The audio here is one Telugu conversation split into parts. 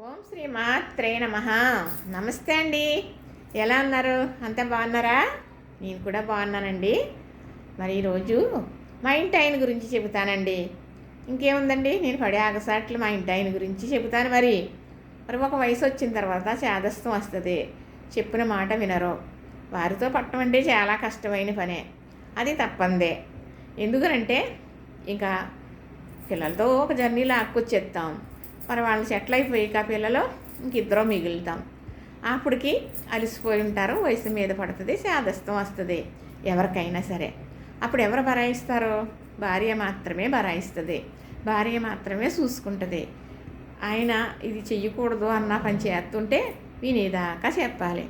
ఓం శ్రీ మాత్రే నమ. నమస్తే అండి. ఎలా ఉన్నారు? అంతా బాగున్నారా? నేను కూడా బాగున్నానండి. మరి ఈరోజు మా ఇంటి ఆయన గురించి చెబుతానండి. ఇంకేముందండి? నేను పడే ఆగసాట్లు మా ఇంటి ఆయన గురించి చెబుతాను మరి. మరి ఒక వయసు వచ్చిన తర్వాత చేదస్తం వస్తుంది. చెప్పిన మాట వినరు. వారితో పట్టడం అంటే చాలా కష్టమైన పనే. అది తప్పందే. ఎందుకనంటే ఇంకా పిల్లలతో ఒక జర్నీ లాక్కొచ్చేస్తాం మరి వాళ్ళు సెటిల్ అయిపోయాక పిల్లలు ఇంక ఇద్దరం మిగులుతాం. అప్పటికి అలసిపోయి ఉంటారు వయసు మీద పడుతుంది శాదస్తం వస్తుంది ఎవరికైనా సరే. అప్పుడు ఎవరు బరాయిస్తారు? భార్య మాత్రమే బరాయిస్తుంది. భార్య మాత్రమే చూసుకుంటుంది. ఆయన ఇది చెయ్యకూడదు అన్న పని చేస్తుంటే వినేదాకా చెప్పాలి.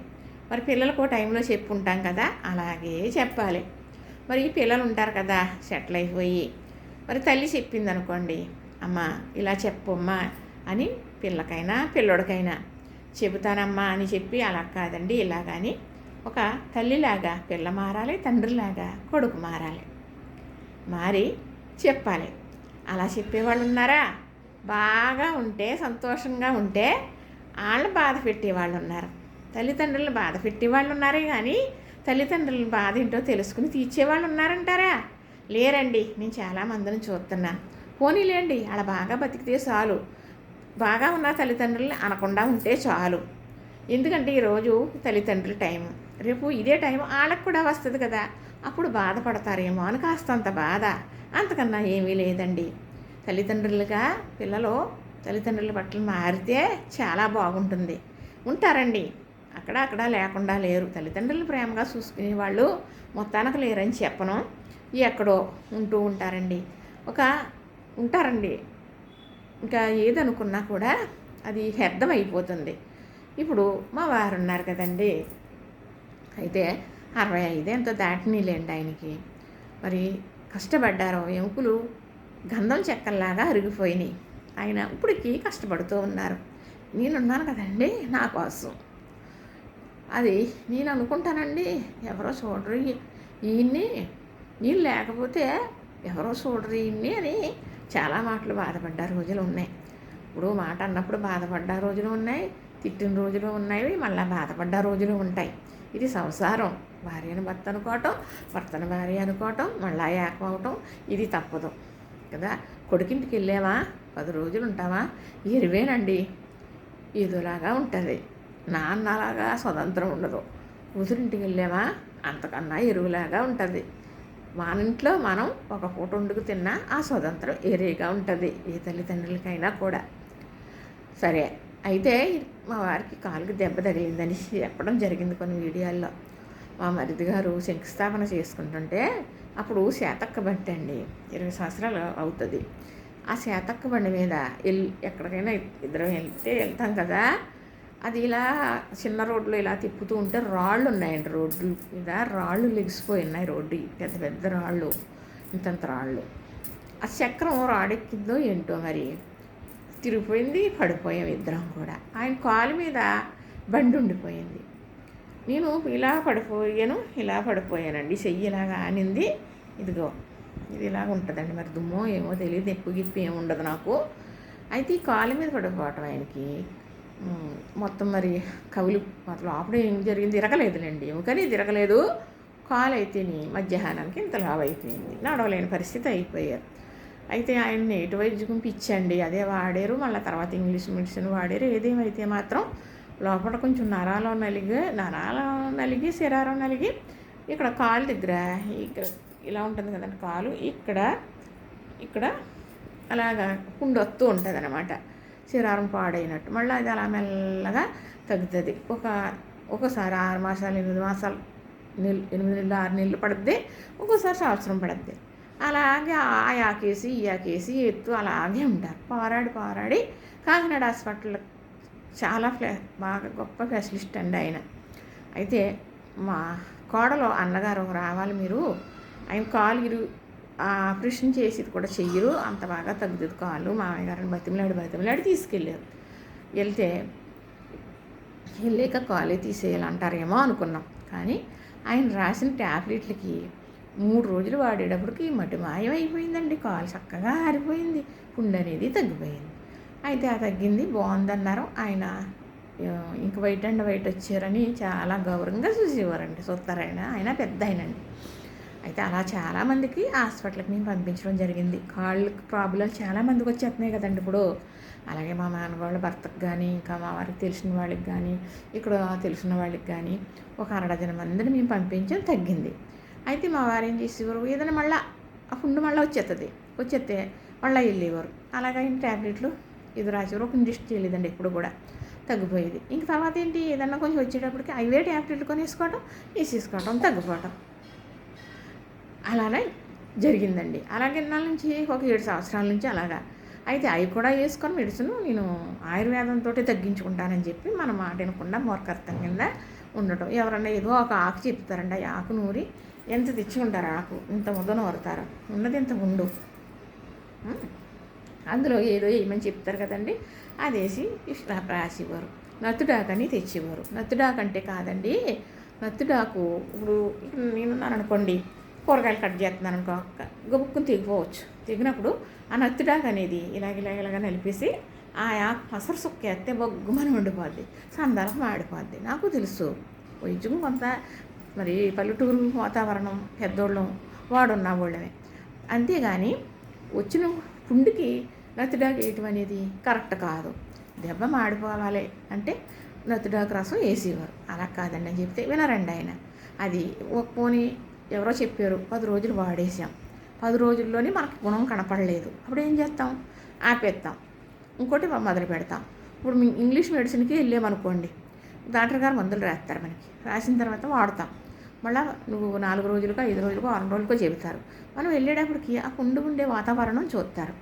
మరి పిల్లలకు టైంలో చెప్పుంటాం కదా అలాగే చెప్పాలి. మరి ఈ పిల్లలు ఉంటారు కదా సెటిల్ అయిపోయి. మరి తల్లి చెప్పింది అనుకోండి అమ్మ ఇలా చెప్పమ్మా అని పిల్లకైనా పిల్లోడికైనా చెబుతానమ్మా అని చెప్పి అలా కాదండి ఇలా కానీ ఒక తల్లిలాగా పిల్ల మారాలి తండ్రిలాగా కొడుకు మారాలి. మారి చెప్పాలి. అలా చెప్పేవాళ్ళు ఉన్నారా? బాగా ఉంటే సంతోషంగా ఉంటే వాళ్ళని బాధ పెట్టేవాళ్ళు ఉన్నారు. తల్లిదండ్రులను బాధ పెట్టేవాళ్ళు ఉన్నారే కానీ తల్లిదండ్రులను బాధ ఏంటో తెలుసుకుని తీర్చేవాళ్ళు ఉన్నారంటారా? లేరండి నేను చాలామందిని చూస్తున్నాను పోనీలేండి అలా బాగా బతికితే చాలు. బాగా ఉన్న తల్లిదండ్రులు అనకుండా ఉంటే చాలు. ఎందుకంటే ఈరోజు తల్లిదండ్రుల టైం రేపు ఇదే టైం వాళ్ళకు కూడా వస్తుంది కదా. అప్పుడు బాధపడతారేమో అని కాస్తంత బాధ. అంతకన్నా ఏమీ లేదండి. తల్లిదండ్రులుగా పిల్లలు తల్లిదండ్రుల బట్టలు మారితే చాలా బాగుంటుంది. ఉంటారండి. అక్కడ అక్కడ లేకుండా లేరు. తల్లిదండ్రులు ప్రేమగా చూసుకునే వాళ్ళు మొత్తానికి లేరని చెప్పను. ఎక్కడో ఉంటూ ఉంటారండి. ఒక ఉంటారండి. ఇంకా ఏదనుకున్నా కూడా అది వ్యర్థం అయిపోతుంది ఇప్పుడు మా వారు ఉన్నారు కదండి. అయితే అరవై ఐదు ఎంతో దాటినీలేండి ఆయనకి. మరి కష్టపడ్డారు ఎముకలు గంధం చెక్కల్లాగా అరిగిపోయినాయి. ఆయన ఇప్పటికీ కష్టపడుతూ ఉన్నారు. నేనున్నాను కదండి నా కోసం. అది నేను అనుకుంటానండి ఎవరో చూడరు. ఈయన్ని నేను లేకపోతే ఎవరో చూడరు ఈయన్ని అని చాలా మాటలు బాధపడ్డ రోజులు ఉన్నాయి. ఇప్పుడు మాట అన్నప్పుడు బాధపడ్డ రోజులు ఉన్నాయి తిట్టిన రోజులు ఉన్నాయి మళ్ళీ బాధపడ్డ రోజులు ఉంటాయి. ఇది సంసారం. భార్యను భర్త అనుకోవటం భర్తను భార్య అనుకోవటం మళ్ళా ఏకం అవటం ఇది తప్పదు. కదా? కొడుకింటికి వెళ్ళామా పది రోజులు ఉంటామా ఎరువేనండి. ఇదిలాగా ఉంటుంది. నాన్నలాగా స్వతంత్రం ఉండదు. కూతురింటికి వెళ్ళామా అంతకన్నా ఎరువులాగా ఉంటుంది. మన ఇంట్లో మనం ఒక పూట వండుకు తిన్నా ఆ స్వతంత్రం ఏరేగా ఉంటుంది ఏ తల్లిదండ్రులకైనా కూడా. సరే అయితే మా వారికి కాలుకి దెబ్బ తగిలిందని చెప్పడం జరిగింది కొన్ని వీడియోల్లో. మా మరిది గారు శంకుస్థాపన చేసుకుంటుంటే అప్పుడు శాతక్క బండి అండి ఇరవై సంవత్సరాలు అవుతుంది. ఆ శాతక్క బండి మీద ఎల్ ఎక్కడికైనా ఇద్దరం వెళ్తే వెళ్తాం కదా అది ఇలా చిన్న రోడ్లు ఇలా తిప్పుతూ ఉంటే రాళ్ళు ఉన్నాయండి రోడ్డు మీద. రాళ్ళు లెగిసిపోయి ఉన్నాయి రోడ్డు. పెద్ద పెద్ద రాళ్ళు. ఇంతంత రాళ్ళు. ఆ చక్రం రాడెక్కిందో ఏంటో మరి? తిరిగిపోయింది పడిపోయాం ఇద్దరం కూడా. ఆయన కాలు మీద బండి ఉండిపోయింది. నేను ఇలా పడిపోయాను ఇలా పడిపోయానండి. చెయ్యి ఇలాగా ఆనింది ఇదిగో ఇది ఇలాగ ఉంటుందండి. మరి దుమ్మో ఏమో తెలియదు ఎక్కువ గిప్పి ఏమి ఉండదు నాకు. అయితే ఈ కాలు మీద పడిపోవటం ఆయనకి. మొత్తం మరి కవులు మాత్రం లోపల ఏం జరిగింది? తిరగలేదులేండి. కానీ తిరగలేదు. కాలు అయితేని మధ్యాహ్నానికి ఇంత లావైపోయింది నడవలేని పరిస్థితి అయిపోయారు. అయితే ఆయన నేటి వైద్యం పంపించండి అదే వాడారు. మళ్ళీ తర్వాత ఇంగ్లీష్ మెడిసిన్ వాడారు. ఏదేమైతే మాత్రం లోపల కొంచెం నరాలు నలిగి నరాలు నలిగి శరీరం నలిగి ఇక్కడ కాలు దగ్గర ఇక్కడ ఇలా ఉంటుంది కదండి కాలు. ఇక్కడ ఇక్కడ అలాగా పుండొత్తు ఉంటుంది అనమాట శరీరం పాడైనట్టు. మళ్ళీ అది అలా మెల్లగా తగ్గుతుంది. ఒక ఒకసారి ఆరు మాసాలు ఎనిమిది మాసాలు నెల ఎనిమిది నెలలు ఆరు నెలలు పడుద్ది. ఒక్కోసారి సంవత్సరం పడుద్ది. అలాగే ఆ యాకేసి ఈ యాకేసి ఎత్తు అలాగే ఉంటారు. పోరాడి పారాడి కాకినాడ హాస్పిటల్ చాలా ఫ్లే బాగా గొప్ప స్పెషలిస్ట్ అండి ఆయన. అయితే మా కోడలో అన్నగారు రావాలి మీరు. ఆయన కాలు ఇరు ఆపరేషన్ చేసేది కూడా చెయ్యరు. అంత బాగా తగ్గుతుంది కాళ్ళు మామయ్య గారిని బతిమలాడి బతిమలాడి తీసుకెళ్ళారు. వెళ్తే వెళ్ళాక కాలే తీసేయాలంటారేమో అనుకున్నాం. కానీ ఆయన రాసిన ట్యాబ్లెట్లకి మూడు రోజులు వాడేటప్పటికి మట్టి మాయం అయిపోయిందండి. కాలు చక్కగా ఆరిపోయింది. పుండు అనేది తగ్గిపోయింది. అయితే ఆ తగ్గింది. బాగుందన్నారు. ఆయన ఇంక వైట్ అండ్ వైట్ వచ్చారని చాలా గౌరవంగా చూసేవారండి. చూస్తారాయన ఆయన పెద్ద ఆయనండి. అయితే అలా చాలామందికి హాస్పిటల్కి మేము పంపించడం జరిగింది. కాళ్ళు ప్రాబ్లం చాలా మందికి వచ్చేస్తున్నాయి కదండి ఇప్పుడు. అలాగే మా నాన్నవాళ్ళ భర్తకు కానీ ఇంకా మా వారికి తెలిసిన వాళ్ళకి కానీ ఇక్కడ తెలిసిన వాళ్ళకి కానీ ఒక అరడజన మందిని మేము పంపించడం తగ్గింది. అయితే మా వారు ఏం చేసేవారు? ఏదైనా మళ్ళీ ఆ ఫుడ్ మళ్ళీ వచ్చేస్తుంది వచ్చేస్తే మళ్ళీ వెళ్ళేవారు. అలాగే ట్యాబ్లెట్లు ఇది రాసేవారు. ఒక ఇంజక్షన్ చేయలేదండి ఎప్పుడు కూడా. తగ్గిపోయేది. ఇంక తర్వాత ఏంటి? ఏదన్నా కొంచెం వచ్చేటప్పటికి అవే ట్యాబ్లెట్లు కొని వేసుకోవటం వేసేసుకోవడం తగ్గిపోవటం. అలానే జరిగిందండి. అలాగే ఇన్నాళ్ళ నుంచి ఒక ఏడు సంవత్సరాల నుంచి అలాగా. అయితే అవి కూడా వేసుకొని మెడిసిన్ నేను ఆయుర్వేదంతో తగ్గించుకుంటానని చెప్పి మన మాట వినకుండా మూర్ఖత్వం కింద ఉండటం. ఎవరన్నా ఏదో ఒక ఆకు చెప్తారండి ఆ ఆకు నూరి ఎంత తెచ్చుకుంటారు ఆకు? ఇంత ముద్ద వరతారు ఉన్నది ఇంత ఉండు? అందులో ఏదో ఏమని చెప్తారు కదండి అదేసి రాసేవారు నత్తుడాకని తెచ్చేవారు. నత్తుడాకంటే కాదండి నత్తుడాకు ఇప్పుడు నేను అనుకోండి కూరగాయలు కట్ చేస్తున్నాను అనుకో గబుక్కుని తెగిపోవచ్చు. తెగినప్పుడు ఆ నత్తిడాకు అనేది ఇలాగ ఇలాగ ఇలాగ నలిపేసి ఆ ఆకు పసరు సుక్కేస్తే బొగ్గుమని ఉండిపోద్ది సందర్భం మాడిపోద్ది. నాకు తెలుసు. వైద్యం కొంత మరి పల్లెటూరు వాతావరణం పెద్దోళ్ళం వాడున్న వాళ్ళమే. అంతేగాని వచ్చిన పుండుకి నత్తిడాకు వేయటం అనేది కరెక్ట్ కాదు. దెబ్బ మాడిపోవాలి అంటే నత్తిడాకు రసం వేసేవారు. అలా కాదండి అని చెప్తే వినరండి ఆయన. అది ఒక పోనీ ఎవరో చెప్పారు పది రోజులు వాడేసాం పది రోజుల్లోనే మనకి గుణం కనపడలేదు. అప్పుడు ఏం చేస్తాం? ఆపేస్తాం ఇంకోటి మొదలు పెడతాం. ఇప్పుడు ఇంగ్లీష్ మెడిసిన్కి వెళ్ళామనుకోండి డాక్టర్ గారు మందులు రాస్తారు మనకి. రాసిన తర్వాత వాడతాం. మళ్ళీ నువ్వు నాలుగు రోజులకో ఐదు రోజులకో ఆరు రోజులకో చెబుతారు. మనం వెళ్ళేటప్పటికి ఆ కుండు ఉండే వాతావరణం చూస్తారు.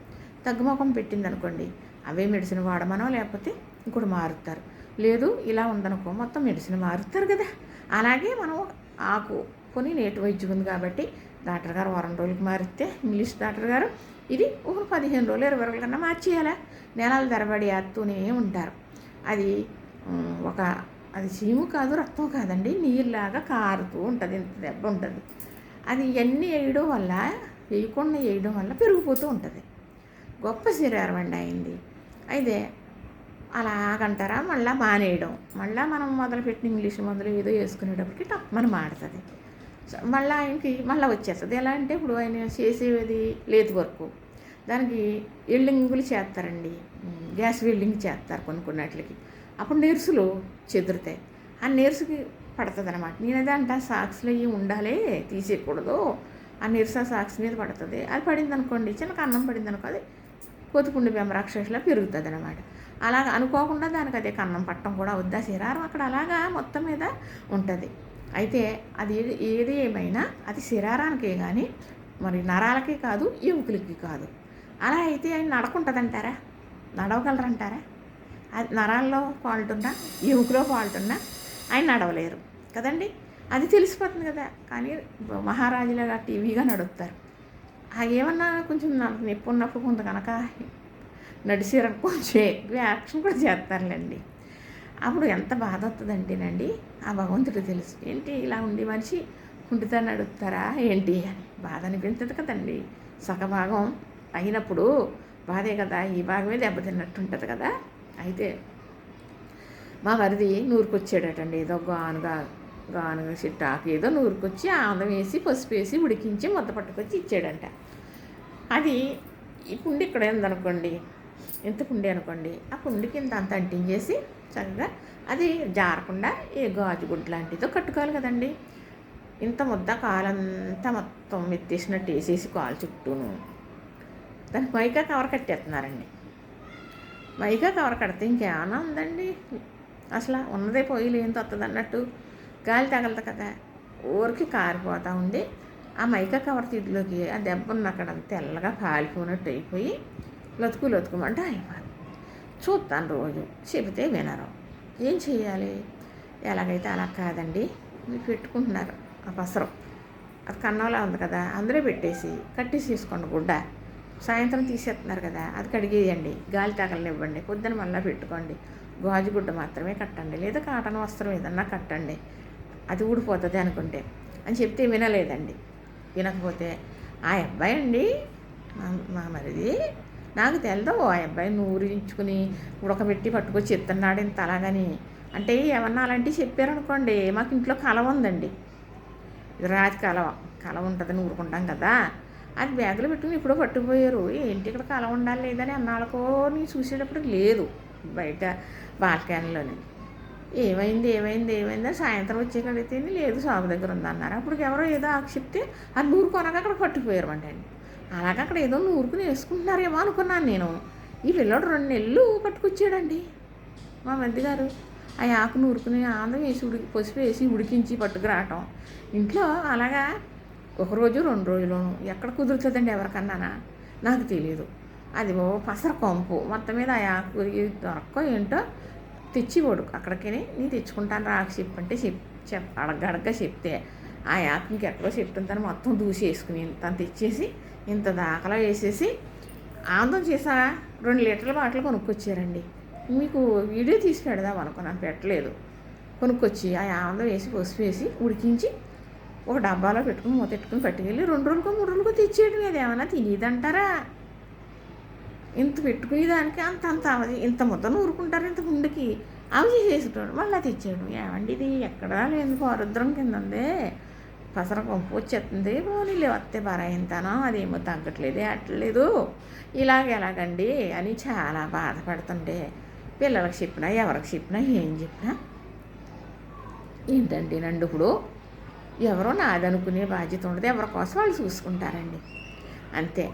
తగ్గుముఖం పెట్టింది అనుకోండి అవే మెడిసిన్ వాడమనో లేకపోతే ఇంకోటి మారుతారు. లేదు ఇలా ఉందనుకో మొత్తం మెడిసిన్ మారుతారు కదా. అలాగే మనం ఆకు కొని నేటి వైద్యం ఉంది కాబట్టి డాక్టర్ గారు వారం రోజులకు మారిస్తే ఇంగ్లీష్ డాక్టర్ గారు ఇది ఒక పదిహేను రోజులు ఇరవై రోజుల కన్నా మార్చేయాలా? నెలల తరబడి వేస్తూనే ఉంటారు. అది ఒక అది చీము కాదు రక్తం కాదండి. నీరులాగా కారుతూ ఉంటుంది ఇంత దెబ్బ ఉంటుంది. అది ఇవన్నీ వేయడం వల్ల వేయకుండా వేయడం వల్ల పెరిగిపోతూ ఉంటుంది. గొప్ప శరీరం అండి అయింది. అయితే అలాగంటారా? మళ్ళీ మానేయడం. మళ్ళీ మనం మొదలుపెట్టిన ఇంగ్లీష్ మందులు ఏదో వేసుకునేటప్పటికి టప్పమని మాడుతుంది మళ్ళీ ఆయనకి మళ్ళీ వచ్చేస్తుంది. ఎలా అంటే ఇప్పుడు ఆయన చేసేది లేదు వర్క్ దానికి వెల్డింగులు చేస్తారండి. గ్యాస్ వెల్డింగ్ చేస్తారు కొన్ని కొన్నిటికి అప్పుడు నీరుసులు చెదురుతాయి. ఆ నీరుసుకి పడుతుంది అనమాట నేను అంట సాక్స్లు అవి ఉండాలి తీసేయకూడదు. ఆ నీరస సాక్స్ మీద పడుతుంది. అది పడింది అనుకోండి చిన్న అన్నం పడింది అనుకో అది కోతిపుండి బెమరాక్షసులా పెరుగుతుంది అనమాట అలాగ అనుకోకుండా దానికి అదే కన్నం పట్టడం కూడా వద్దా? శరీరం అక్కడ అలాగా మొత్తం మీద ఉంటుంది. అయితే అది ఏది ఏది ఏమైనా అది శరీరానికే కానీ మరి నరాలకి కాదు ఎముకలకి కాదు. అలా అయితే ఆయన నడకుంటుందంటారా? నడవగలరంటారా? అది నరాల్లో ఫాల్ట్ ఉన్నా ఎముకలో ఫాల్ట్ ఉన్నా ఆయన నడవలేరు. కదండి? అది తెలిసిపోతుంది కదా. కానీ మహారాజులాగా టీవీగా నడుపుతారు. ఏమన్నా కొంచెం నాకు నొప్పి ఉన్నప్పుడు కొంత కనుక నడిచారు కొంచెం యాక్షన్ కూడా చేస్తారులేండి. అప్పుడు ఎంత బాధ వస్తుందంటేనండి ఆ భగవంతుడు తెలుసు ఏంటి ఇలా ఉండి మనిషి కుంటితో నడుపుతారా? ఏంటి? అని. బాధ అనిపించదు కదండి. సగభాగం అయినప్పుడు బాధే కదా ఈ భాగమే దెబ్బతిన్నట్టు ఉంటుంది కదా. అయితే మా వరిది నూరుకొచ్చాడటండి ఏదో గానుగా గానుగ చిట్టాకు ఏదో నూరుకొచ్చి ఆందం వేసి పసుపు వేసి ఉడికించి ముద్ద పట్టుకొచ్చి ఇచ్చాడంట. అది ఈ ఇక్కడ ఉందనుకోండి ఎంత పుండి అనుకోండి ఆ కుండి ఇంత అంత అంటించేసి చక్కగా అది జారకుండా ఏ గాజు గుడ్డు లాంటిదో కట్టుకోవాలి కదండి. ఇంత ముద్ద కాలంతా మొత్తం ఎత్తేసినట్టు వేసేసి కాలు చుట్టూను. దానికి మైకా కవర్ కట్టేస్తున్నారండి. మైకా కవర్ కడితే ఇంకేమైనా ఉందండి? అసలు ఉన్నదే పొయ్యిలు ఏం తొత్తది అన్నట్టు. గాలి తగలదు కదా. ఊరికి కారిపోతూ ఉంది. ఆ మైకా కవర్ తీటిలోకి ఆ దెబ్బ ఉన్న అక్కడ తెల్లగా కాలిపోయినట్టు అయిపోయి లతుకు లతుకుమంటే అయిపోయింది చూస్తాను రోజు. చెబితే వినరు. ఏం చేయాలి ఎలాగైతే అలా కాదండి మీరు పెట్టుకుంటున్నారు. ఆ పసరం అది కన్నంలా ఉంది కదా అందరూ పెట్టేసి కట్టేసేసుకోండి గుడ్డ. సాయంత్రం తీసేస్తున్నారు కదా అది కడిగేయండి. గాలి తగలనివ్వండి. పొద్దున మళ్ళీ పెట్టుకోండి. గాజు గుడ్డ మాత్రమే కట్టండి. లేదా కాటన్ వస్త్రం ఏదన్నా కట్టండి. అది ఊడిపోతుంది అనుకుంటే. అని చెప్తే వినలేదండి. వినకపోతే ఆ అబ్బాయి అండి మా మా మరిది నాకు తెలదు ఆ అబ్బాయి నూరించుకుని ఉడకబెట్టి పట్టుకొచ్చి ఇస్తున్నాడు ఇంత అలాగని. అంటే ఏమన్నా అలాంటివి చెప్పారనుకోండి మాకు ఇంట్లో కలవ ఉందండి. రాతి కలవ కలవ ఉంటుందని ఊరుకుంటాం కదా. అది బ్యాగులో పెట్టుకుని ఇప్పుడో పట్టుకుపోయారు. ఏంటి ఇక్కడ కలవ ఉండాలి లేదని అన్నాళ్ళకో నేను చూసేటప్పుడు లేదు బయట బాల్కానీలోని. ఏమైంది ఏమైంది ఏమైంది? సాయంత్రం వచ్చే లేదు షాపు దగ్గర ఉందన్నారు. అప్పుడు ఎవరో ఏదో ఆక్షిప్తే అది నూరు కొనక అక్కడ పట్టుకుపోయారు అండి అలాగ అక్కడ ఏదో నూరుకుని వేసుకుంటున్నారేమో అనుకున్నాను నేను. ఈ పిల్లడు రెండు నెలలు పట్టుకొచ్చాడండి. మా మధ్య గారు ఆ ఆకు నూరుకుని ఆందం వేసి ఉడికి పసుపు వేసి ఉడికించి పట్టుకురావటం. ఇంట్లో అలాగా ఒకరోజు రెండు రోజులు ఎక్కడ కుదురుతుందండి ఎవరికన్నానా? నాకు తెలియదు అది ఓ పసర కొంపు. మొత్తం మీద ఆ ఆకు దొరక్క ఏంటో తెచ్చిపోడు అక్కడికి. నేను తెచ్చుకుంటాను రాకు చెప్పంటే చెప్ చెప్ అడగడగ్గా చెప్తే ఆ యాప్ ఇంకెక్కడో చెప్తుంటాను మొత్తం దూసి వేసుకుని తను తెచ్చేసి ఇంత దాఖలా వేసేసి ఆనందం చేసా? రెండు లీటర్ల బాటలు కొనుక్కొచ్చారండి. మీకు వీడియో తీసి పెడదాం అనుకున్నాను పెట్టలేదు. కొనుక్కొచ్చి ఆ ఆనందం వేసి పసుపు వేసి ఉడికించి ఒక డబ్బాలో పెట్టుకుని మూత పెట్టుకుని పట్టుకెళ్ళి రెండు రోజులకో మూడు రోజులకో తెచ్చేయడం అది ఏమైనా తినేదంటారా? ఇంత పెట్టుకునే దానికి అంత అంత ఇంత ముద్ద ఊరుకుంటారు ఇంత ముందుకి అవి చేసేటోడు మళ్ళీ తెచ్చాడు ఏమండి ఇది? ఎక్కడా లేదు పారుద్రం కింద ఉందే. పసర కొంపు వచ్చేస్తుంది. పోనీలే వస్తే బరాయింతానో అదేమో తగ్గట్లేదు అట్లేదు ఇలాగ ఎలాగండి అని చాలా బాధపడుతుంటే పిల్లలకు చెప్పినా ఎవరికి చెప్పినా ఏం చెప్పినా. ఏంటండి నండి ఇప్పుడు? ఎవరో నాదనుకునే బాధ్యత ఉండదు ఎవరి కోసం వాళ్ళు చూసుకుంటారండి. అంతే.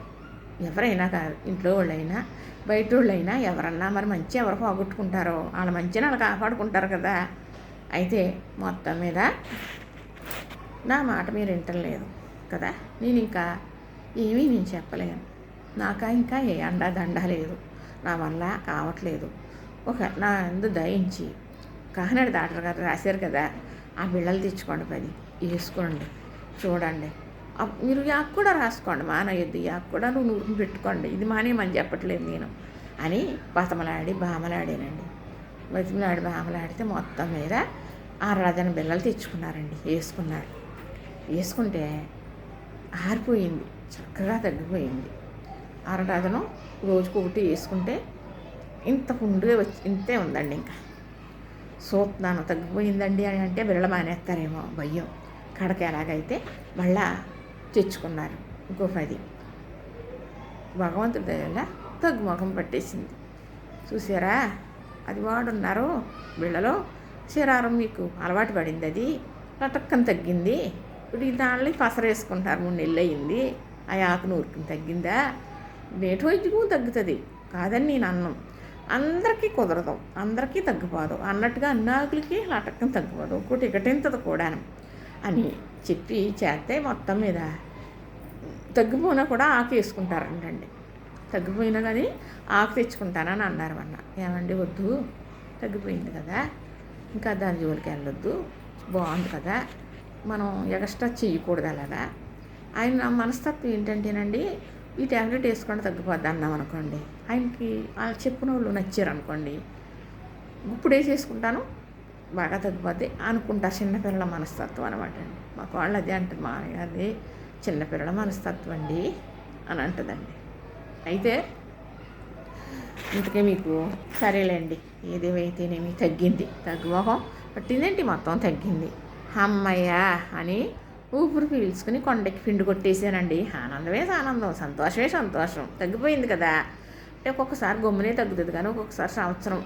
ఎవరైనా కాదు ఇంట్లో వాళ్ళైనా బయట వాళ్ళైనా ఎవరన్నా మరి మంచి ఎవరు పోగొట్టుకుంటారో వాళ్ళ మంచిని వాళ్ళు కాపాడుకుంటారు కదా. అయితే మొత్తం మీద నా మాట మీరు వింటలేదు కదా? నేను ఇంకా ఏమీ నేను చెప్పలేను. నాకా ఇంకా ఏ అండా దండ లేదు. నా వల్ల కావట్లేదు. ఒక నా ఎందు దయించి. కాకినాడ డాక్టర్ గారు రాశారు కదా? ఆ బిళ్ళలు తెచ్చుకోండి పది. వేసుకోండి. చూడండి. మీరు యాక్ కూడా రాసుకోండి. మానయ్యద్దు యాక్ కూడా నువ్వు నూరుకుని పెట్టుకోండి. ఇది మానేమని చెప్పట్లేదు నేను. అని బతమలాడి బామలాడానండి బతిమలాడి బామలాడితే మొత్తం మీద ఆ రజన బిళ్ళలు తెచ్చుకున్నారండి. వేసుకున్నారు. వేసుకుంటే ఆరిపోయింది చక్కగా తగ్గిపోయింది. అర రోజుకు ఒకటి వేసుకుంటే ఇంత పుండుగా వచ్చి ఇంతే ఉందండి ఇంకా. సూత్నాను తగ్గిపోయిందండి అని అంటే బిళ్ళ మానేస్తారేమో భయం. కడక ఎలాగైతే మళ్ళా తెచ్చుకున్నారు ఇంకో పది. భగవంతుడి దగ్గర తగ్గుముఖం పట్టేసింది. చూసారా? అది వాడున్నారు బిళ్ళలో శరారం మీకు అలవాటు పడింది అది. లటక్కని తగ్గింది. ఇప్పుడు దానిలో పసర మూడు నెలలు అయింది. ఆ ఆకు నూరుకుని తగ్గిందా? నేటి వైద్యము తగ్గుతుంది. కాదని నేను అన్నం. అందరికీ కుదరదు. అందరికీ తగ్గిపోదు. అన్నట్టుగా అన్న ఆకులకి లటక్కని తగ్గిపోదు. ఒక్కటి ఇకటింతది కూడాను? అని చెప్పి చేస్తే మొత్తం మీద తగ్గిపోయినా కూడా ఆకు వేసుకుంటారంటండి. తగ్గిపోయినా కానీ ఆకు తెచ్చుకుంటానని అన్నారు అన్న ఏమండి వద్దు? తగ్గిపోయింది కదా. ఇంకా దాని జోలికి వెళ్ళొద్దు. బాగుంది కదా. మనం ఎక్స్ట్రా చేయకూడదు అలాగా ఆయన మనస్తత్వం ఏంటంటేనండి ఈ ట్యాబ్లెట్ వేసుకుంటే తగ్గిపోద్ది అన్నాం అనుకోండి. ఆయనకి వాళ్ళు చెప్పిన వాళ్ళు నచ్చారు అనుకోండి ఇప్పుడు వేసేసుకుంటాను బాగా తగ్గిపోద్ది అనుకుంటా చిన్నపిల్లల మనస్తత్వం అనమాట అండి. మాకు వాళ్ళు అదే అంటారు మా అది చిన్నపిల్లల మనస్తత్వం అండి అని అంటుందండి. అయితే ఇంతకే మీకు సరేలేండి ఏదేమైతేనేమి తగ్గింది తగ్గుమోహం పట్టిందేంటి మొత్తం తగ్గింది? అమ్మయ్యా అని ఊపిరి పీల్చుకుని కొండకి పిండి కొట్టేసానండి ఆనందమే ఆనందం సంతోషమే సంతోషం. తగ్గిపోయింది కదా. అంటే ఒక్కొక్కసారి గమ్మునే తగ్గుతుంది కానీ ఒక్కొక్కసారి సంవత్సరం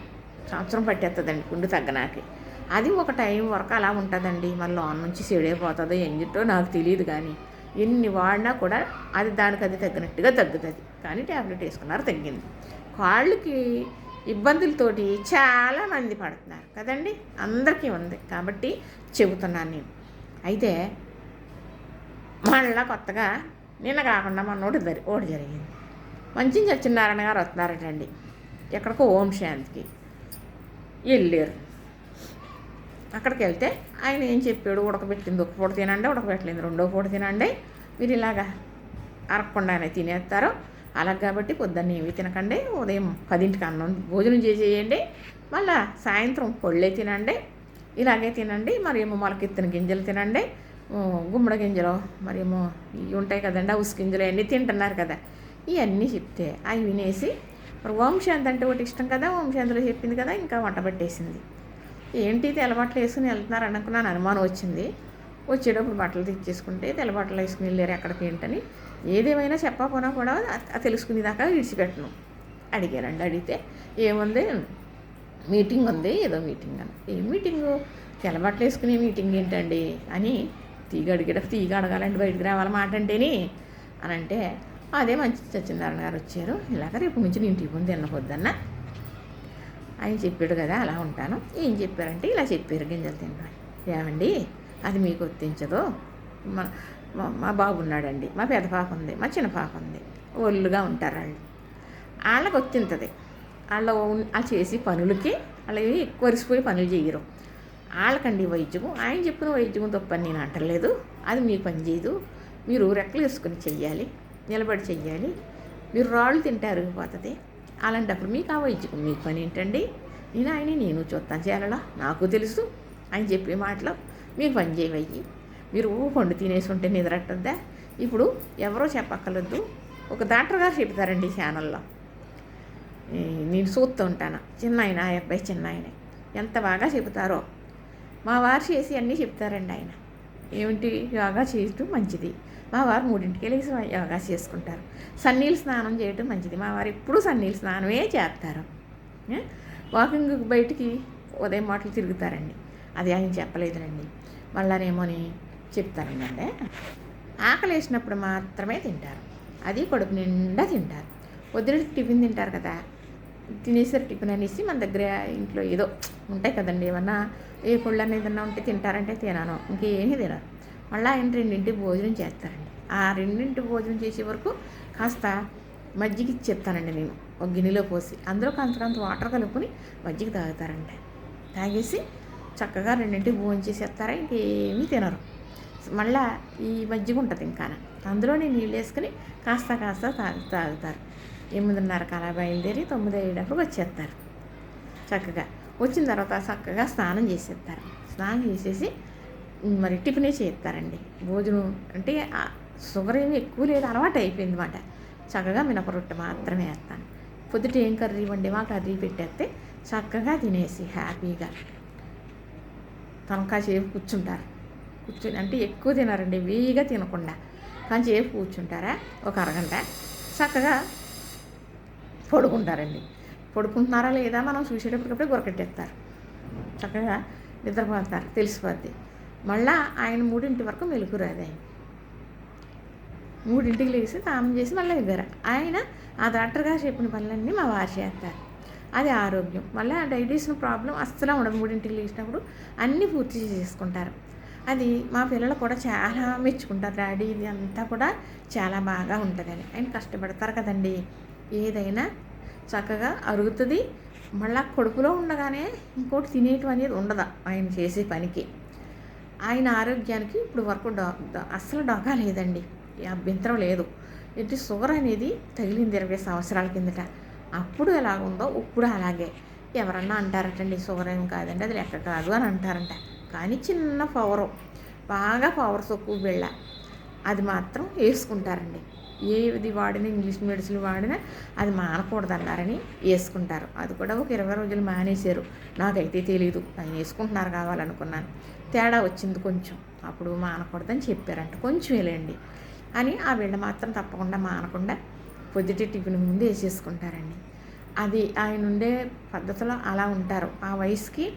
సంవత్సరం పట్టేస్తుందండి పిండి తగ్గనాకి. అది ఒక టైం వరకు అలా ఉంటుందండి. మళ్ళీ లోన్ నుంచి చెడైపోతుందో ఎంజిటో నాకు తెలియదు కానీ ఎన్ని వాడినా కూడా అది దానికి అది తగ్గినట్టుగా తగ్గుతుంది. కానీ ట్యాబ్లెట్ వేసుకున్నారు తగ్గింది. కాళ్ళకి ఇబ్బందులతోటి చాలామంది పడుతున్నారు కదండి? అందరికీ ఉంది. కాబట్టి చెబుతున్నాను నేను. అయితే మళ్ళా కొత్తగా నిన్న కాకుండా మొన్నోటి జరి ఓడి జరిగింది. మంచి సత్యనారాయణ గారు వస్తున్నారటండి. ఎక్కడికో ఓం శాంతికి వెళ్ళారు. అక్కడికి వెళ్తే ఆయన ఏం చెప్పాడు? ఉడకబెట్టింది ఒక పూట తినండి ఉడకబెట్టలేదు రెండో పూట తినండి. మీరు ఇలాగా అరగకుండానే తినేస్తారు. అలా కాబట్టి పొద్దున్నేవి తినకండి. ఉదయం పదింటికి అన్నం భోజనం చేసేయండి మళ్ళా సాయంత్రం పొళ్ళే తినండి. ఇలాగే తినండి. మరేమో మొలకెత్తిన గింజలు తినండి. గుమ్మడి గింజలు మరేమో ఇవి ఉంటాయి కదండి ఉసు గింజలు అన్నీ తింటున్నారు కదా. ఇవన్నీ చెప్తే అవి వినేసి మరి ఓంశాంతి అంటే ఒకటి ఇష్టం కదా ఓంశాంతిలో చెప్పింది కదా ఇంకా వంట పట్టేసింది. ఏంటి తెల్లబట్టలు వేసుకుని వెళ్తున్నారు అనుకున్నాను అనుమానం వచ్చింది. వచ్చేటప్పుడు బట్టలు తెచ్చేసుకుంటే తెల్లబట్టలు వేసుకుని వెళ్ళారు ఎక్కడికి ఏంటని. ఏదేమైనా చెప్పకపోయినా కూడా తెలుసుకునేదాకా విడిచిపెట్టను. అడిగారండి. అడిగితే ఏముంది? మీటింగ్ ఉంది ఏదో మీటింగ్ అని. ఏం మీటింగు? తెల్లబట్టలు వేసుకునే మీటింగ్ ఏంటండి? అని తీగ అడిగేట తీగ అడగాలంటే బయటికి రావాలి మాట అంటేని. అని అంటే అదే మంచి సత్యనారాయణ గారు వచ్చారు. ఇలాగ రేపు నుంచి నేను టిఫిన్ ముందు తిన్నపోద్దన్న ఆయన చెప్పాడు కదా అలా ఉంటాను. ఏం చెప్పారంటే ఇలా చెప్పారు గింజలు తినడం ఏమండి? అది మీకు వర్తించదు మన మా- బాబు ఉన్నాడండి మా పెద్ద పాప ఉంది మా చిన్న పాప ఉంది ఒళ్ళుగా ఉంటారు వాళ్ళు వాళ్ళకి వచ్చింతది వాళ్ళ ఆ చేసి పనులకి వాళ్ళవి ఎక్కువ పనులు చేయరు. వాళ్ళకండి వైద్యము. ఆయన చెప్పిన వైద్యము తప్పని నేను అంటలేదు. అది మీకు పని చేయదు. మీరు రెక్కలు వేసుకుని చెయ్యాలి. నిలబడి చెయ్యాలి. మీరు రాళ్ళు తింటారు పోతుంది అలాంటప్పుడు మీకు ఆ వైద్యకం మీకు పని ఏంటండి? నేను ఆయన నేను చూస్తాను చేయాలా నాకు తెలుసు. ఆయన చెప్పే మాటలు. మీకు పని చేయవయ్యి. మీరు పండు తినేసి ఉంటే నిద్రట్టద్దా ఇప్పుడు ఎవరో చెప్పక్కర్లేదు. ఒక డాక్టర్ గారు చెప్తారండి ఛానల్లో. నేను చూస్తూ ఉంటాను. చిన్న ఆయన ఆ అబ్బాయి చిన్న ఆయన ఎంత బాగా చెబుతారో. మా వారు చేసి అన్నీ చెప్తారండి ఆయన. ఏమిటి? యోగా చేయటం మంచిది. మా వారు మూడింటికి వెళ్ళేసి యోగా చేసుకుంటారు. సన్నీళ్ళు స్నానం చేయటం మంచిది. మా వారు ఎప్పుడూ సన్నీళ్ళు స్నానమే చేస్తారు. వాకింగ్ బయటికి ఉదయం మాటలు తిరుగుతారండి. అది ఆయన చెప్పలేదునండి మళ్ళానేమోని చెప్తానండి ఆకలి వేసినప్పుడు మాత్రమే తింటారు. అది కొడుకు నిండా తింటారు. పొద్దున టిఫిన్ తింటారు కదా తినేసారు టిఫిన్ అనేసి మన దగ్గర ఇంట్లో ఏదో ఉంటాయి కదండి ఏమన్నా ఏ పుళ్ళు అనేది ఏదన్నా ఉంటే తింటారంటే తినాను ఇంకేమీ తినరు. మళ్ళీ ఆయన రెండింటి భోజనం చేస్తారండి. ఆ రెండింటి భోజనం చేసే వరకు కాస్త మజ్జిగ చెప్తానండి నేను ఒక గిన్నెలో పోసి. అందులో కొంత కొంత వాటర్ కలుపుకొని మజ్జిగ తాగుతారండి తాగేసి చక్కగా రెండింటి భోజనం చేసేస్తారా ఇంకేమీ తినరు. మళ్ళా ఈ మజ్జిగ ఉంటుంది ఇంకా అందులోనే నీళ్ళు వేసుకుని కాస్త కాస్త తాగు తాగుతారు. ఎనిమిదిన్నరకు అలా బయలుదేరి తొమ్మిది అయ్యేటప్పుడు వచ్చేస్తారు. చక్కగా. వచ్చిన తర్వాత చక్కగా స్నానం చేసేస్తారు. స్నానం చేసేసి మరి టిఫినే చేస్తారండి. భోజనం అంటే షుగర్ ఏమి ఎక్కువ లేదు అలవాటు అయిపోయింది అనమాట చక్కగా మినప రొట్టె మాత్రమే వేస్తాను. పొద్దుట ఏం కర్రీ ఇవ్వండి మా కర్రీ పెట్టేస్తే చక్కగా తినేసి హ్యాపీగా తనకా చేపు కూర్చుంటారు. కూర్చొని అంటే ఎక్కువ తినారండి వేయిగా తినకుండా. కానీ చేపు కూర్చుంటారా? ఒక అరగంట. చక్కగా పడుకుంటారండి. పడుకుంటున్నారా లేదా మనం చూసేటప్పటికప్పుడే గురకట్టేస్తారు. చక్కగా నిద్రపోతారు తెలిసిపోద్ది. మళ్ళా ఆయన మూడింటి వరకు మెలకు రాదు ఆయన. మూడింటికి లేచి స్నానం చేసి మళ్ళీ ఇవ్వరు. ఆయన ఆ డాక్టర్ గారు చెప్పిన పనులన్నీ మా వారు చేస్తారు. అది ఆరోగ్యం. మళ్ళీ ఆ డైజెషన్ ప్రాబ్లం అస్సలు ఉండదు. మూడింటికి లేచినప్పుడు అన్నీ పూర్తి చేసుకుంటారు అది మా పిల్లలు కూడా చాలా మెచ్చుకుంటారు. డాడీ ఇది అంతా కూడా చాలా బాగా ఉంటుందని. ఆయన కష్టపడతారు కదండి. ఏదైనా చక్కగా అరుగుతుంది. మళ్ళా కడుపులో ఉండగానే ఇంకోటి తినేయటం అనేది ఉండదు ఆయన చేసే పనికి. ఆయన ఆరోగ్యానికి ఇప్పుడు వరకు డా అస్సలు డోకా లేదండి. అభ్యంతరం లేదు. ఏంటి? షుగర్ అనేది తగిలింది ఇరవై సంవత్సరాల కిందట. అప్పుడు ఎలాగుందో ఇప్పుడు అలాగే. ఎవరన్నా అంటారటండి షుగర్ ఏం కాదండి అది లెక్క కాదు అని అంటారంట. కానీ చిన్న పవరు బాగా పవర్ తక్కువ బిళ్ళ. అది మాత్రం వేసుకుంటారండి. ఏది వాడినా ఇంగ్లీష్ మెడిసిన్ వాడినా అది మానకూడదన్నారని వేసుకుంటారు. అది కూడా ఒక ఇరవై రోజులు మానేశారు. నాకైతే తెలియదు ఆయన వేసుకుంటున్నారు కావాలనుకున్నాను. తేడా వచ్చింది కొంచెం. అప్పుడు మానకూడదని చెప్పారంట. కొంచెం వెళ్ళండి అని ఆ బిళ్ళ మాత్రం తప్పకుండా మానకుండా పొద్దుటి టిఫిన్ ముందు వేసేసుకుంటారండి. అది ఆయన ఉండే పద్ధతిలో అలా ఉంటారు. ఆ వయసుకి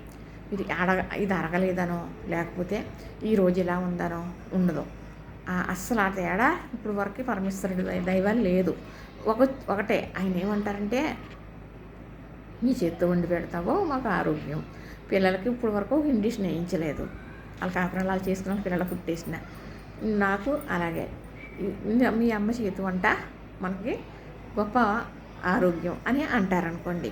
ఇది అడగ ఇది అరగలేదనో లేకపోతే ఈ రోజు ఇలా ఉందనో ఉండదు. అస్సలు ఆ తేడా ఇప్పుడు వరకు పరమేశ్వరుడు దైవాలు లేదు. ఒక ఒకటే ఆయన ఏమంటారంటే నీ చేత్తో వండి పెడతావో మాకు ఆరోగ్యం. పిల్లలకి ఇప్పుడు వరకు ఇండిషన్ వేయించలేదు. వాళ్ళ కాపురాలు చేసుకున్న పిల్లలు పుట్టేసిన. నాకు అలాగే. మీ అమ్మ చేతి వంట మనకి గొప్ప ఆరోగ్యం అని అంటారనుకోండి.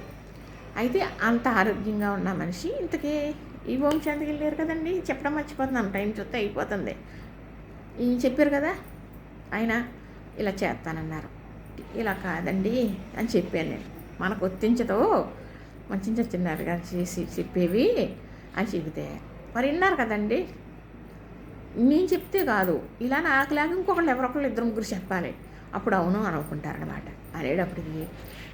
అయితే అంత ఆరోగ్యంగా ఉన్న మనిషి ఇంతకీ ఈ భూమిశాంతికి వెళ్ళారు కదండి? చెప్పడం మర్చిపోతున్నాను టైం చూస్తే అయిపోతుంది. ఈ చెప్పారు కదా? ఆయన ఇలా చేస్తానన్నారు. ఇలా కాదండి అని చెప్పాను నేను. మనకు ఒత్తించదో. మంచి చిన్నారు గారు చేసి చెప్పేవి అని చెబితే. మరి విన్నారు కదండి? నేను చెప్తే కాదు. ఇలా నాకులాగా ఇంకొకళ్ళు ఎవరొకళ్ళు ఇద్దరు ముగ్గురు చెప్పాలి. అప్పుడు అవును అనుకుంటారనమాట అనేటప్పటికి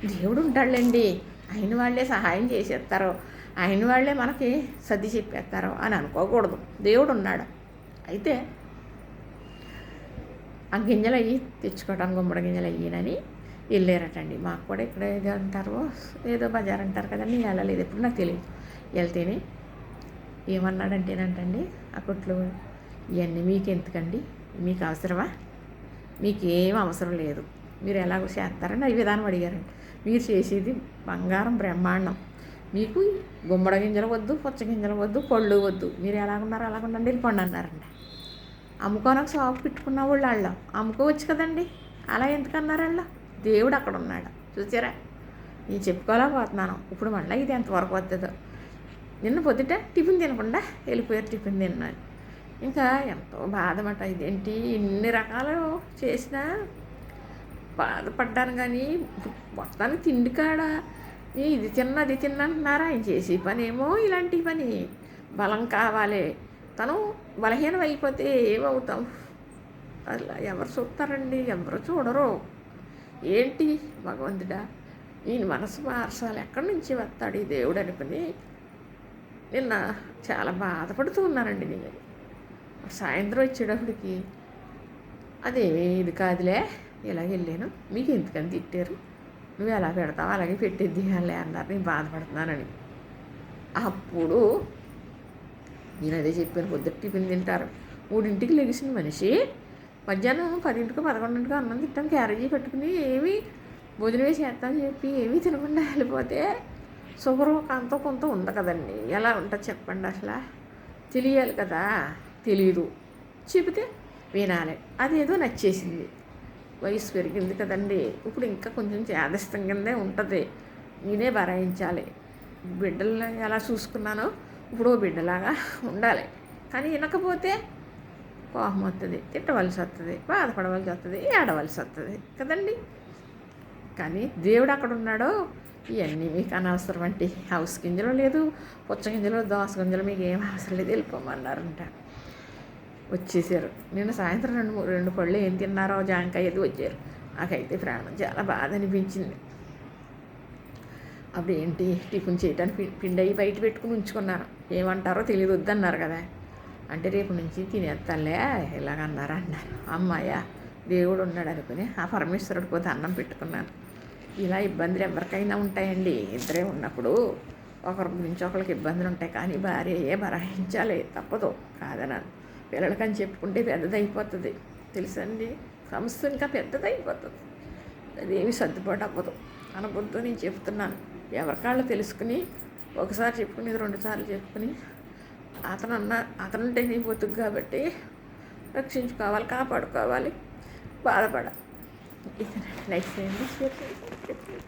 దేవుడు ఉంటాడులేండి. ఆయన వాళ్ళే సహాయం చేసేస్తారు ఆయన వాళ్ళే మనకి సర్ది చెప్పేస్తారు అని అనుకోకూడదు. దేవుడు ఉన్నాడు. అయితే ఆ గింజలు అయ్యి తెచ్చుకోవడం గుమ్మడి గింజలు అయ్యినని వెళ్ళారటండి. మాకు కూడా ఇక్కడ ఏదో అంటారు ఏదో బజార్ అంటారు కదండి వెళ్ళలేదు ఎప్పుడు నాకు తెలియదు. వెళ్తేనే ఏమన్నాడంటేనంటండి ఆ కొట్లు ఇవన్నీ మీకు ఎందుకండి? మీకు అవసరమా? మీకు ఏం అవసరం లేదు. మీరు ఎలాగో చేస్తారని ఈ విధానం అడిగారండి. మీరు చేసేది బంగారం బ్రహ్మాండం. మీకు గుమ్మడ గింజలు వద్దు పుచ్చ గింజలు వద్దు పళ్ళు వద్దు. మీరు ఎలాగున్నారో అలాగుండండి వెళ్ళిపోండి అన్నారండి అమ్ముకోనకు షాప్ పెట్టుకున్న వాళ్ళు వాళ్ళ అమ్ముకోవచ్చు కదండి. అలా ఎందుకన్నారు వాళ్ళు దేవుడు అక్కడ ఉన్నాడు. చూసారా? నేను చెప్పుకోలేకపోతున్నాను. ఇప్పుడు మళ్ళీ ఇది ఎంతవరకు వస్తుందో నిన్న పొద్దుట టిఫిన్ తినకుండా వెళ్ళిపోయారు టిఫిన్ తిన్నాను. ఇంకా ఎంతో బాధమాట ఇదేంటి? ఇన్ని రకాలు చేసినా బాధపడ్డాను కానీ మొత్తానికి తిండి కాడ ఇది తిన్న అది తిన్న అంటున్నారా? ఆయన చేసే పని ఏమో ఇలాంటి పని. బలం కావాలి. తను బలహీనం అయిపోతే ఏమవుతాం? అలా ఎవరు చూస్తారండి? ఎవరు చూడరు. ఏంటి భగవంతుడా? ఈయన మనసు మార్చాలి ఎక్కడి నుంచి వస్తాడు? ఈ దేవుడు అనుకుని నిన్న చాలా బాధపడుతూ ఉన్నానండి నేను. సాయంత్రం వచ్చేటప్పటికి. అదేమీ ఇది కాదులే. ఇలాగ వెళ్ళాను? మీకు ఎందుకని తిట్టారు? నువ్వు ఎలా పెడతావు అలాగే పెట్టిద్ది అలే అన్నారు. నేను బాధపడుతున్నానని. అప్పుడు నేను అదే చెప్పాను పొద్దుట టిఫిన్ తింటారు. మూడింటికి లెగిసిన మనిషి మధ్యాహ్నం పదింటికి పదకొండింటికి అన్నం తింటాం క్యారేజీ పెట్టుకుని ఏమీ భోజనమే చేస్తామని చెప్పి ఏమీ తినకుండా వెళ్ళిపోతే షుగర్ అంత కొంత ఉంది కదండి. ఎలా ఉంటుంది చెప్పండి అసలు? తెలియాలి కదా? తెలీదు. చెబితే వినాలి. అదేదో నచ్చేసింది. వయసు పెరిగింది కదండి. ఇప్పుడు ఇంకా కొంచెం చేదస్తం కిందే ఉంటుంది. నేనే భరాయించాలి బిడ్డలను ఎలా చూసుకున్నానో ఇప్పుడు బిడ్డలాగా ఉండాలి. కానీ వినకపోతే కోపం వస్తుంది తిట్టవలసి వస్తుంది బాధపడవలసి వస్తుంది ఏడవలసి వస్తుంది కదండి. కానీ దేవుడు అక్కడ ఉన్నాడో ఇవన్నీ మీకు అనవసరం అంటే హౌస్ గింజలో లేదు పుచ్చ గింజలు దోస గింజలు మీకు ఏం అవసరం లేదు వెళ్ళిపోమన్నారంట. వచ్చేసారు. నిన్న సాయంత్రం రెండు రెండు పళ్ళు ఏం తిన్నారో జాంకాయ అది వచ్చారు. నాకైతే ప్రాణం చాలా బాధ అనిపించింది. అప్పుడు ఏంటి టిఫిన్ చేయడానికి పి- పిండి అయ్యి బయట పెట్టుకుని ఉంచుకున్నాను. ఏమంటారో తెలియదు వద్దన్నారు కదా. అంటే రేపు నుంచి తినేస్తానులే ఇలాగన్నారు అన్నారు. అమ్మాయ దేవుడు ఉన్నాడు అనుకుని ఆ పరమేశ్వరుడు పోతే అన్నం పెట్టుకున్నాను. ఇలా ఇబ్బందులు ఎవరికైనా ఉంటాయండి. ఇద్దరే ఉన్నప్పుడు ఒకరి గురించి ఒకరికి ఇబ్బందులు ఉంటాయి. కానీ భార్య ఏ బరాయించాలి తప్పదు. కాదనాను పిల్లలకని చెప్పుకుంటే పెద్దదైపోతుంది. తెలుసండి? సమస్య ఇంకా పెద్దదైపోతుంది. అదేమి సర్దుబాటు అవ్వదు. అనబొద్దు నేను చెప్తున్నాను. ఎవరికాళ్ళు తెలుసుకుని ఒకసారి చెప్పుకుని రెండు సార్లు చెప్పుకుని అతను అన్న అతనుంటే నీ బతుకు కాబట్టి రక్షించుకోవాలి కాపాడుకోవాలి. బాధపడాలి లైక్ చేయండి షేర్ చేయండి